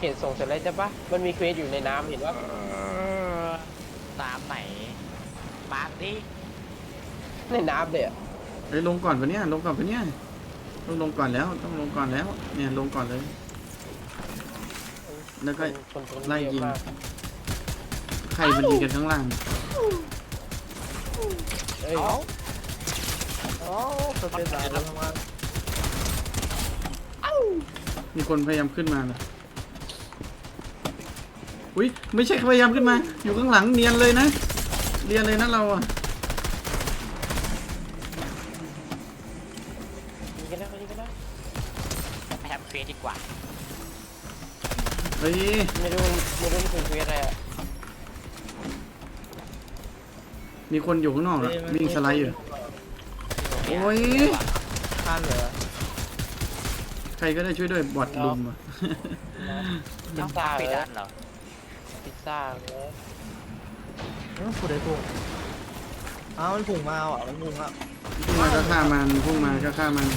เขตส่งเสร็จแล้วใช่ปะมันมีเควสอยู่ในน้ำเห็นว่าตามไหนมาร์คดิในน้ำเลยอะเฮ้ยลงก่อนปะเนี่ยลงก่อนปะเนี่ยต้องลงก่อนแล้วต้องลงก่อนแล้ว เนี่ยลงก่อนเลย แล้วก็คนตรงนี้ไล่ยิงเอะมากใครมันยิงกันข้างล่างเอ้ยเอ้าเอ๋อสเปนดาร์ทำงานมีคนพยายามขึ้นมาเลย อุ้ยไม่ใช่พยายามขึ้นมา อยู่ข้างหลังเนียนเลยนะเนียนเลยนะเราอะยิงกันแล้วยิงกันแล้วไปทำเควสดีกว่า เฮ้ยไม่รู้ไม่รู้มันคือเควสอะไรอะมีคนอยู่ข้างนอกอะวิ่งสไลด์อยู่ โอ้ยท่านเหรอใครก็ได้ช่วยด้วยบอดลุมอะพิต้อซงซ่าปิดเหรอด้านเหรอ พิซซ่าเหรอผู้ใดพุ่งอ้าวมันพุ่งมาอะมันพุ่งอะพุ่งมาก็ฆ่ามันพุ่งมาก็ฆ่ามัน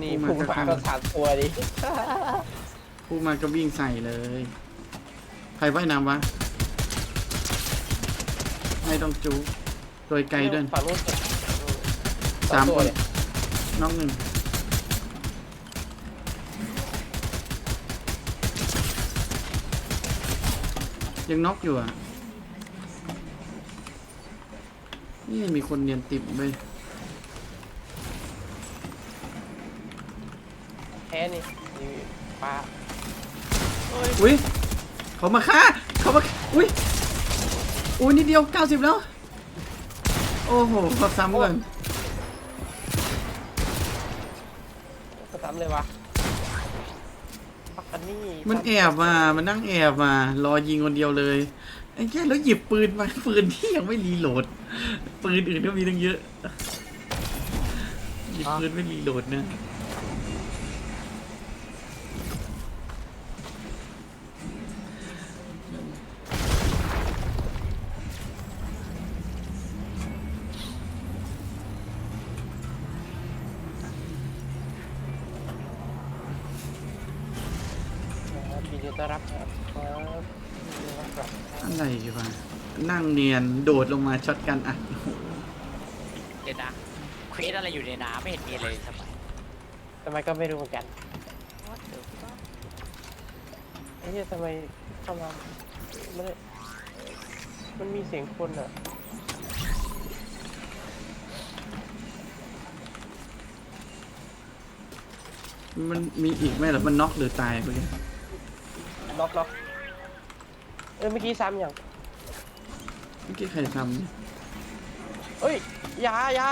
นี่พุ่พุ่งงมามาก็ก็สามตัวดิ พุ่งมาก็วิ่งใส่เลย ใครว่ายน้ำวะ ไม่ต้องจูโดยไกลด้วยฝั่งนู้นสามตัวคนเนี่ยน้องหนึ่ง ยังน็อกอยู่อะ นี่มีคนเนียนติดไปแพ้นี่นี่ปลาอุ้ยเขามาฆ่าเขามาอุ้ยอุ้ยนิดเดียว 90 แล้ว โอ้โหขอซ้ำก่อนก็ซ้ำเลยวะปักอั นนี้มันแอบมา มันนั่งแอบมา รอยิงคนเดียวเลย ไอ้แค่แล้วหยิบปืนมา ปืนที่ยังไม่รีโหลด ปืนอื่นก็มีตั้งเยอะ หยิบปืนไม่รีโหลดนะ ครับยินดีต้อนรับครับครับยินดีต้อนรับอะไรอยู่วะนั่งเนียนโดดลงมาช็อตกันอะเดี๋ยวนะเควสอะไรอยู่ในน้ำไม่เห็นมีเลยทำไมทำไมก็ไม่รู้เหมือนกันไอ้เหี้ยทำไมเข้ามาไม่ได้มันมีเสียงคนอะมันมีอีกไหมหรือมันน็อกหรือตายไปเลย ล็อกล็อกเออเมื่อกี้ซ้ำอย่างเมื่อกี้ใครทำเนี่ยเอ้ยอยาอยา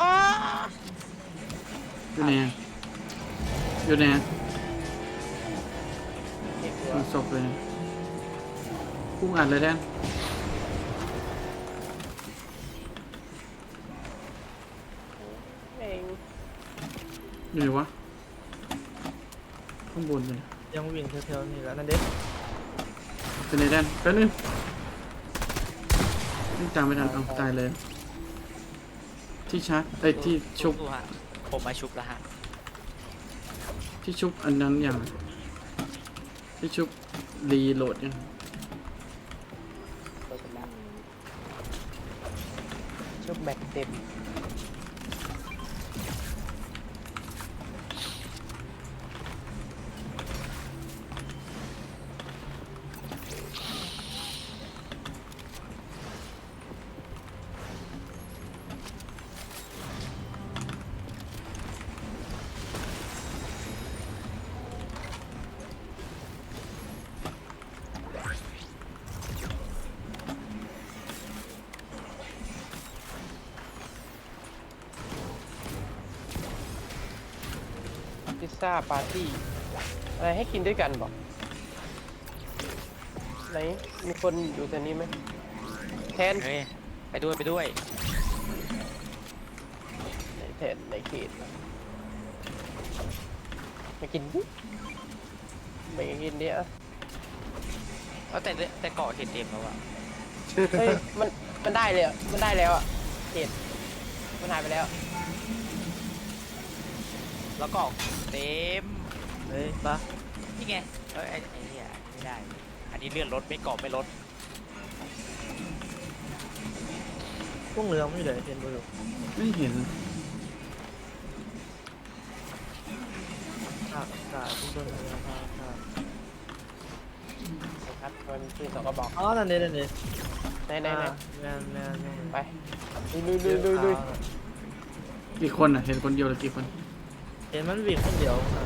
อ้าอยู่ไหนอะอยู่ไหนอะเจ็บหัวมันศพเลยนะพุ่งอัดเลยแทนเองอยู่ไหนวะ ข้างบนเลยยังวิ่งแถวๆนี่แหล้วนั่นเด็กเป็นไหนแดนแป๊บนึงนี่ตามไม่ทันเอาตายเลย ที่ชาร์จเอ้ยที่ชุบ สู้ๆฮะผมมาชุบแล้วฮะที่ชุบอันนั้นอย่างที่ชุบรีโหลดยังเปิดเป็นแล้วชุบแบตเต็ม ซซ่าปาร์ตี้ อะไรให้กินด้วยกันบอกไหนมีคนอยู่แถวนี้ไหมแทนเฮ้ยไปด้วยไปด้วยไหนแทนไหนเขตมากินดิไม่กินเดียวเอาแต่แต่เกาะเห็นเต็มแล้วอะเฮ้ยมันมันได้เลยอะมันได้แล้วอะเขตมันหายไปแล้ว แล้วก็เต็มเฮ้ยปะนี่ไงเอ้ยไอ้ไอ้เหี้ยไม่ได้ อันนี้เลื่อนรถไม่เกาะไม่รถพวกเรือไม่เลยเห็นบ่อยู่ไม่เห็นค่ะค่ะทุกคนเลยค่ะค่ะครับมันคือสองกระบอกอ๋อนั่นนี่นั่นนี่ไหนไหนไหนแมนแมนแมนไปลุยลุยลุยลุยลุยกี่คนอะเห็นคนเดียวหรือกี่คน เห็นมันวิ่งคนเดียวนะ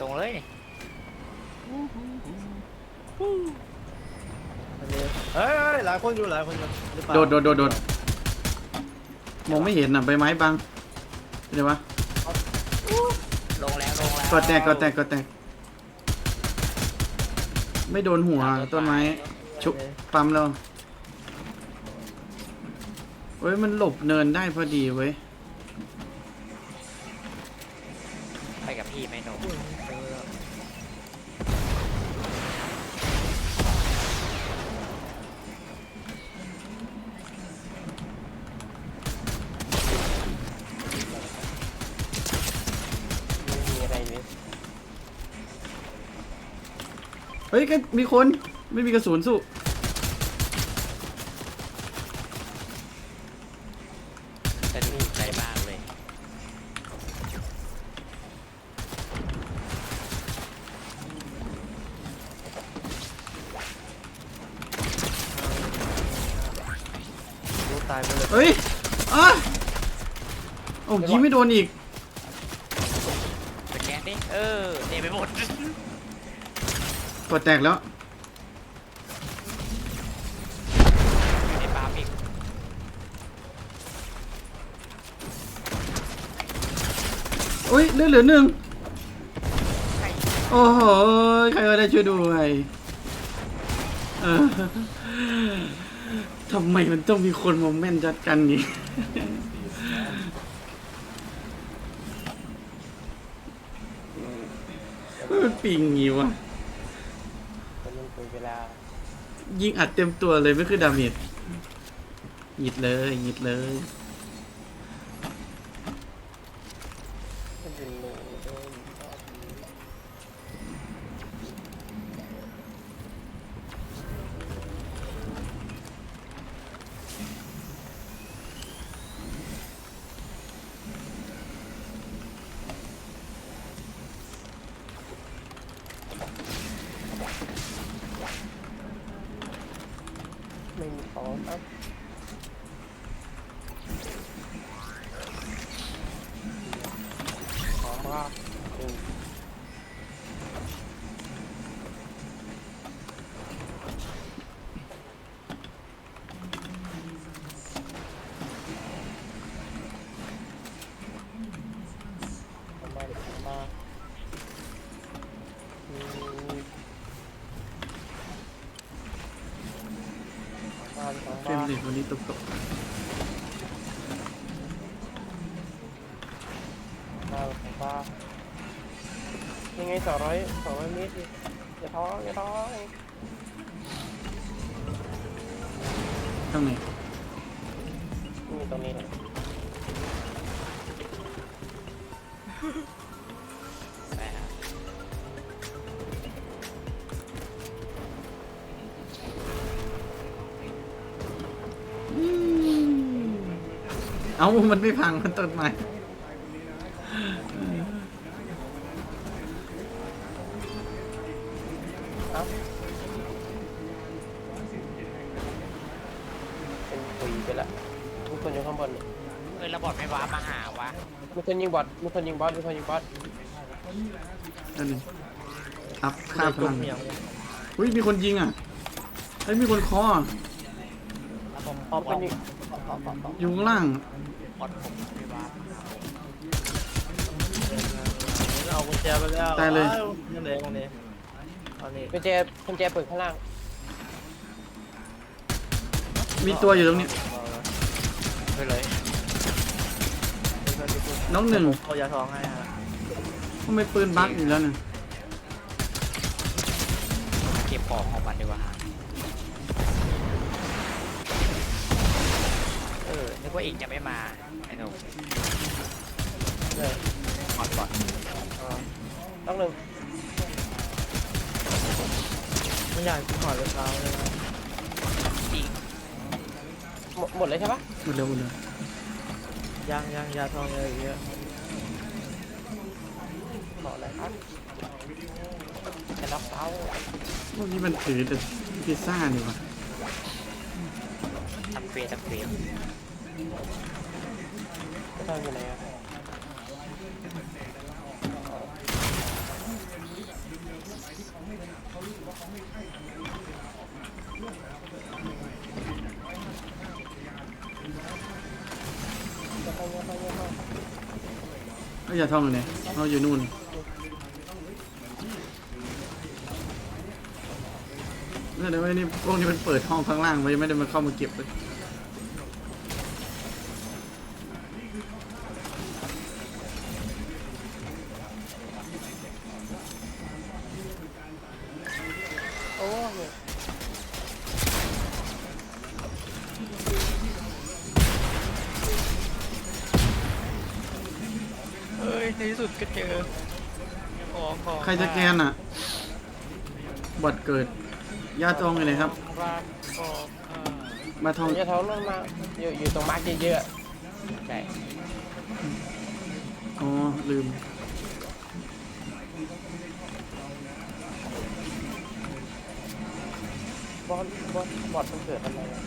ตรงเลยนี่อันนี้เฮ้ยเฮ้ยหลายคนอยู่หลายคนอยู่หรือเปล่าโดดโดดโดดโดดมองไม่เห็นอะใบไม้บังเดี๋ยววะลงแล้วลงแล้วกดแตกกดแตกกดแตก ไม่โดนหัวต้นไม้ชุบปั๊มแล้วเว้ยมันหลบเนินได้พอดีเว้ย เฮ้ยก็มีคนไม่มีกระสุนสู้แต่ดีใจมากเลยรู้ตายไปเลยเฮ้ยอะโอ้ยิงไม่โดนอีก สแกนดิ เออเนไปหมด กดแตกแล้ว ในปาล์มอีกโอ้ยเลือดเหลือหนึ่งโอ้โหใครก็ได้ช่วยด้วยเออทำไมมันต้องมีคนมาแม่นจัดกันนี่ มันปิงงี้วะ คนนึงคุยเวลายิงอัดเต็มตัวเลยไม่คือดาเมจหยิดเลยหยิดเลย วันนี้ตกตกมาผมว่ายังไงสองร้อยสองร้อยเมตรดิอย่าท้ออย่าท้อข้างไหนนี่ตรงนี้เลย เอ้ามันไม่พังมันต้นไม้เอ้าเป็นปุยไปละมีคนอยู่ข้างบนเนี่ยเออระบอดไม่ว้ามาหาวะมีคนยิงบอทมีคนยิงบอสมีคนยิงบอสนั่นหนึ่งอัพค่าพลังเมียงอุ้ยมีคนยิงอะเฮ้ยมีคนเคออะแล้วผมอ๋อคนยิง อยู่ข้างล่างบอดผมไม่ว้าเอากุญแจไปแล้วตายเลยอ้วยังเหลือตรงนี้ตอนนี้กุญแจกุญแจเปิดข้างล่างมีตัวอยู่ตรงนี้ไปเลยน้องหนึ่งเอายาทองให้ฮะทำไมปืนบั๊กอยู่แล้วเนี่ยเก็บของของมันดีกว่า นึกว่าอีกจะไม่มาไอ้หนุ่มเลยหมดก่อนอ่าต้องหนึ่งมันอยากกินหอยเลยเช้าเลยนะจริงหมดหมดเลยใช่ปะหมดเร็วหมดเลยยางยางยาทองอะไรอย่างเงี้ยขออะไรครับจะล็อกเท้าพวกนี้มันถือแต่พิซซ่านี่วะทำเฟรทำเฟร จะทำอยู่ไหนอะไปยังไงยังไงก็อย่าท่องเลยเราอยู่นู่นนั่นเลยว่านี่พวกนี้มันเปิดห้องข้างล่างไว้ไม่ได้มาเข้ามาเก็บเลย ในที่สุดก็เจอของของใครจะแกนอะบอดเกิดยาจองอยู่ไหนครับร้านของอ่ามาทองจะท้องลงมาอยู่อยู่ตรงมาร์กเยอะใช่อ๋อลืมๆบอลบอลบอลมันเกิดอะไรอะ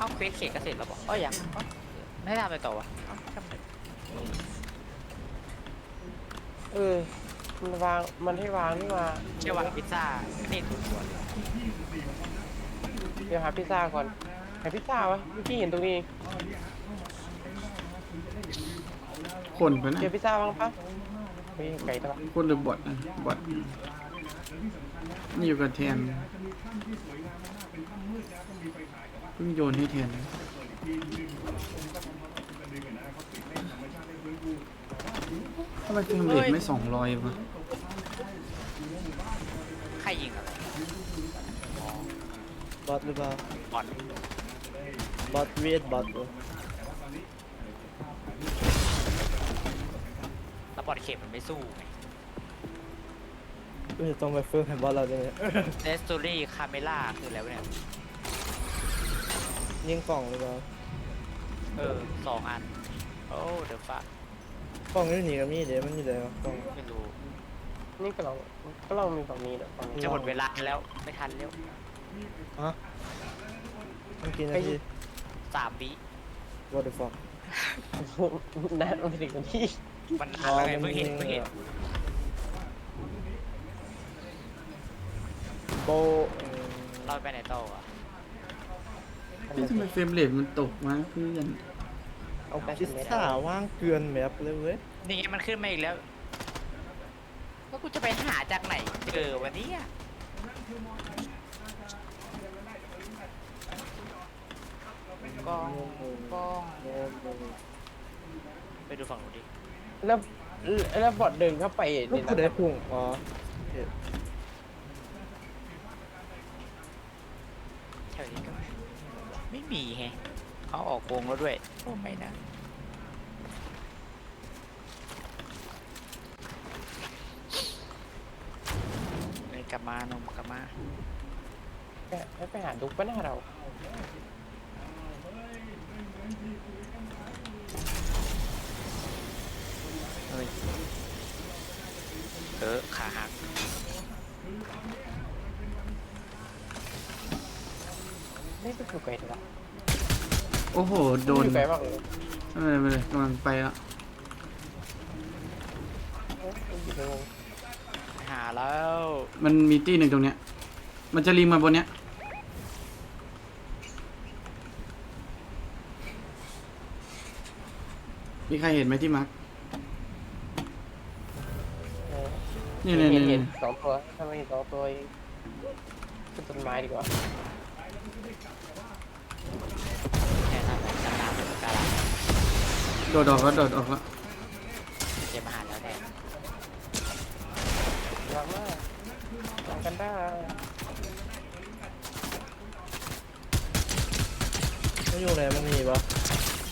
เอ้าเควสเขตก็เสร็จแล้วบอกเอ้ยยังเอ้าไม่ได้ทำอะไรต่อวะเอ้าทำไมเออ มันวาง มันให้วางนี่มาเชื่อว่าพิซซ่านี่ถูกกว่าเดี๋ยวหาพิซซ่าก่อน หาพิซซ่าวะเมื่อกี้เห็นตรงนี้ คนไปนะเจอพิซซ่าบ้างปะเฮ้ยไก่ตัวคนหรือบอดนะบอดนี่อยู่กับแทนเพิ่งโยนให้แทนนะทำไมเฟรมเรทไม่สองร้อยวะใครยิงอะไรบอทหรือเปล่าบอลบอทเวียดบอทเลยแล้วบอลเข็มมันไม่สู้ไงก็จะต้องไปเฟิร์มให้บอทเราด้วยเนี่ยเดสตูรี่คาเมล่าคืออะไรวะเนี่ย ยิงกล่องหรือเปล่าเออสองอัน โอ้เดี๋ยวฟ้ากล่องนี่หนีกับมีดเดี๋ยวมันมีเดี๋ยวกล่อง ไม่รู้นี่ก็ลองก็ลองมีฝั่งนี้เดี๋ยวฝั่งนี้จะหมดเวลาแล้วไม่ทันแล้วฮะมันกินนาที สามวิ what the fuck นั่นมันถึงที่มันนานแล้วไงเพิ่งเห็นเพิ่งเห็นโบเราไปไหนต่ออะ เฮ้ยทำไมเฟรมเรทมันตกวะเพื่อนเอาไปพิซซ่าว่างเกลือนแมปเลยเว้ยนี่ไงมันขึ้นมาอีกแล้วว่ากูจะไปหาจากไหนเจอวันนี้กล้องกล้องไปดูฝั่งนู้นดิแล้วแล้วบอดเดินเข้าไปลูกกูได้พุ่งอ๋อ แถวนี้ก็ไม่มีแฮะ เขาออกวงแล้วด้วยโอ้ไม่นะเอ้ยกลับมานมกลับมาไปไปหาดุกปะหน้าเรา เฮ้ยเออขาหักไม่ไปอยู่ไกลเท่าไหร่ โอ้โห โดนอยู่ไกลมากเลยไม่เป็นไรไม่เป็นไรกำลังไปแล้วอยู่ในวงหาแล้วมันมีตี้หนึ่งตรงเนี้ย มันจะลิงมาบนเนี้ย มีใครเห็นไหมที่มาร์คเออนี่เห็นี่นนี่เห็นนี่สองตัวถ้าไม่เห็นสองตัวเองขึ้นต้นไม้ดีกว่า กาลังโดดออกแล้วโดดออกแล้วเจมมาหาแล้วแทนหวังว่าทำกันได้ไม่อยู่ไหนมันมีปะ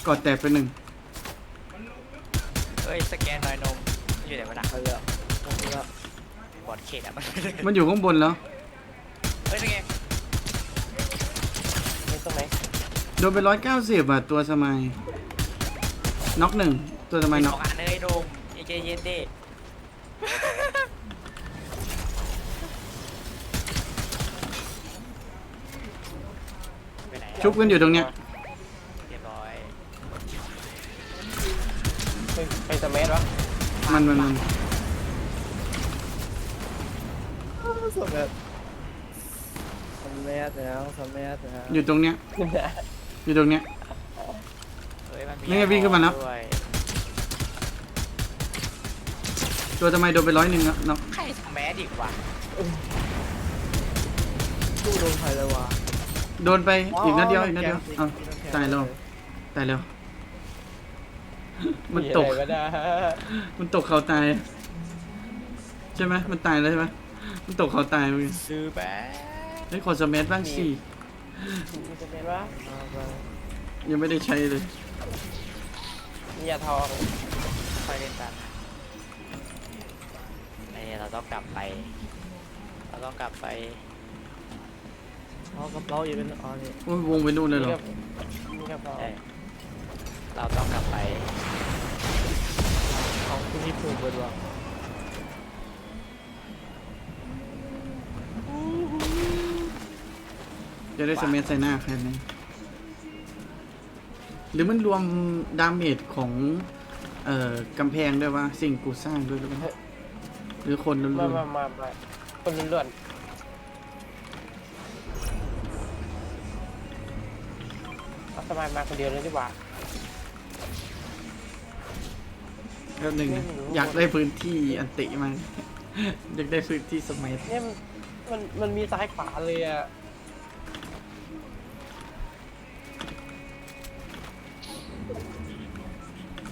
กอดแตกไปหนึ่งเฮ้ยสแกนหน่อยนมอยู่ไหนวะน่ะเขาเยอะเขาเยอะบอดเขตอะมันอยู่ข้างบนแล้ว โดนไปร้อยเก้าสิบอะตัวสมัยน็อกหนึ่งตัวสมัยสน็ออกงอันเลยนมยังใจเย็นดิไปไหนอะชุบกันอยู่ตรงเนี้ยเรียบร้อยไปไปสมัยวะมันมันมันสมัยสมัยแล้วสมัยแล้วอยู่ตรงเนี้ย อยู่ตรงเนี้ย เฮ้ยมันมีนี่ไงวิ่งขึ้นมาแล้ว ด้วยตัวสมัยโดนไปร้อยหนึ่งแล้วน็อกใครทำแมสอีกวะตู้โดนใครเลยวะโดนไปอีกนัดเดียวอีกนัดเดียวเอ้าตายแล้วตายแล้วมันตก อะไรวะเนี่ยมันตกเขาตาย ใช่ไหมมันตายแล้วใช่ไหมมันตกเขาตายเมื่อกี้ซื้อแบสเฮ้ยขอสเมับ้างสิ มีสมัยวะเอาไปยังไม่ได้ใช้เลยมียาทองค่อยเล่นตามนะไอ้เราต้องกลับไป เราต้องกลับไปเอากระเป๋าอีกเป็นอ๋อนี่โอ้ยวงไปนู่นเลยเหรอมีกระเป๋าใช่เราต้องกลับไปเอาที่นี่ผูกเบิดวะ จะได้สเมัใส่หน้าใครไหมหรือมันรวมดาเมจของ เอ่อกำแพงด้วยวะสิ่งกูสร้างด้วยหรือเปล่าหรือคนล้มาวนมามามาคนล้วนๆเอาสมัยมาคนเดียวเลยดีกว่าๆแล้วหนึ่งนะอยากได้พื้นที่อันติมัน อยากได้พื้นที่สมัยเนี่ยมันมันมันมีซ้ายขวาเลยอะ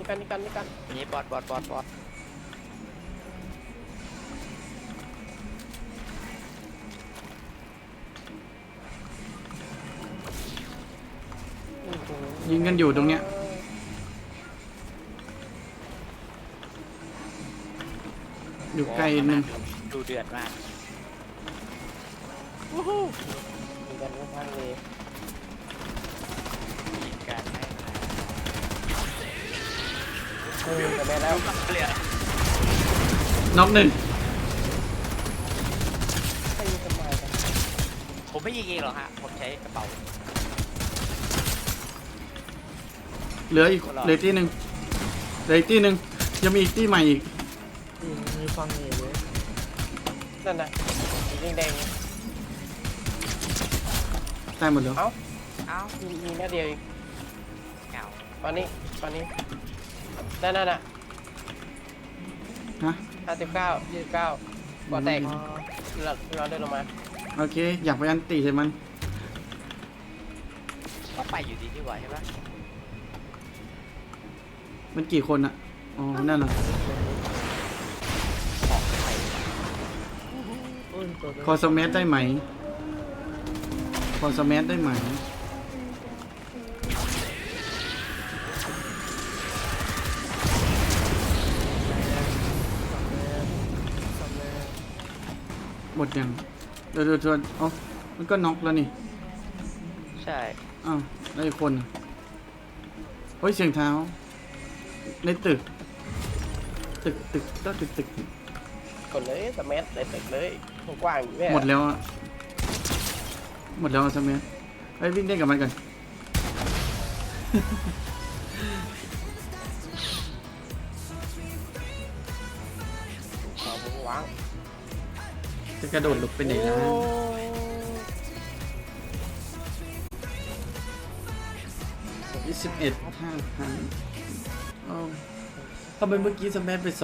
กันนี่กันนี่กันนี่บอดบอดบอดบอดยิงกันอยู่ตรงเนี้ยอยู่ไกลหนึงดูเดือดมากมีกันไม่ทันเลยยิงกันให้มา เออแต่แม่แล้วเหลือน็อกหนึ่งให้มีสมัยกันผมไม่ยิงเองหรอกฮะ ผมใช้กระเป๋า เหลืออีกเหลืออกที่หนึ่งเหลืออีกที่หนึ่งยังมีอีกที่ใหม่อีกนี่มีฟังนี่เลยนั่นน่ะสีแดงตายหมดแล้วๆเอ้าเอ้ามีมีแค่เดียวเองเหงาตอนนี้ตอนนี้ นั่นน่ะน่ะฮะ ห้าสิบเก้ายี่สิบเก้าก่อแตกอ๋อเราเราเดินลงมา โอเค อยากไปอันตีใช่มัน ก็ไปอยู่ดีดีกว่าใช่ปะมันกี่คนอะอ๋อ นั่นเหรอของใครโอ้ยตัวคอสเมสได้ไหมคอสเมสได้ไหม หมดยังเดี๋ยวเดี๋ยวชวนเอ๋อมันก็น็อกแล้วนี่ใช่อ้าวแล้วอีกคนอะเฮ้ยเสียงเท้า ในตึก ตึกตึกก็ตึกตึกกดเลยสมัยเลยตึกเลยกว้างอยู่แม่หมดแล้วอะหมดแล้วอะสเมสไปวิ่งเล่นกับมันกัน จะกระโดดลุกไปไหนล่ะยี่สิบเอ็ดห้าพันอ้าวทำไมเมื่อกี้สแมัไปส